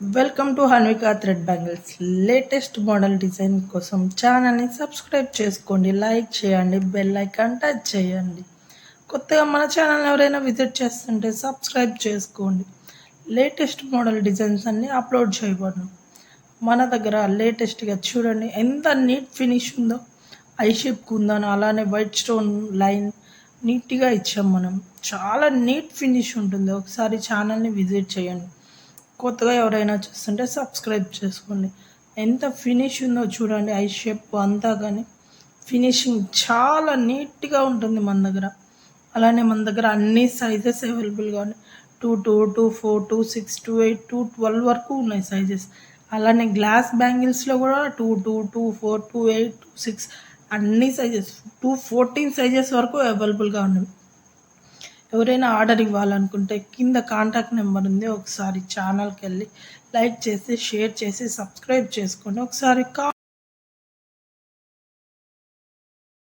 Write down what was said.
Welcome to Hanvika thread bangles latest model design కోసం ఛానల్ని subscribe చేసుకోండి లైక్ చేయండి బెల్ ఐకాన్ టచ్ చేయండి. కొత్తగా మన ఛానల్ ఎవరైనా విజిట్ చేస్తుంటే సబ్స్క్రైబ్ చేసుకోండి. లేటెస్ట్ మోడల్ డిజైన్స్ అన్నీ అప్లోడ్ చేయబడను. మన దగ్గర లేటెస్ట్గా చూడండి ఎంత నీట్ ఫినిష్ ఉందో. ఐ షేప్ కుందను అలానే వైట్ స్టోన్ లైన్ నీట్గా ఇచ్చాం మనం. చాలా నీట్ ఫినిష్ ఉంటుంది. ఒకసారి ఛానల్ని విజిట్ చేయండి. కొత్తగా ఎవరైనా చూస్తుంటే సబ్స్క్రైబ్ చేసుకోండి. ఎంత ఫినిష్ ఉందో చూడండి ఐ షేప్ అంతా కానీ ఫినిషింగ్ చాలా నీట్గా ఉంటుంది మన దగ్గర. అలానే మన దగ్గర అన్ని సైజెస్ అవైలబుల్గా ఉన్నాయి two two two four two six two eight two twelve వరకు ఉన్నాయి సైజెస్ అలానే గ్లాస్ బ్యాంగిల్స్లో కూడా two two two four two eight two six అన్ని సైజెస్ టూ ఫోర్టీన్ సైజెస్ వరకు అవైలబుల్గా ఉన్నాయి ఎవరైనా ఆర్డర్ ఇవ్వాలనుకుంటే కింద కాంటాక్ట్ నెంబర్ ఉంది ఒకసారి ఛానల్కి వెళ్ళి లైక్ చేసి షేర్ చేసి సబ్స్క్రైబ్ చేసుకోండి ఒకసారి కా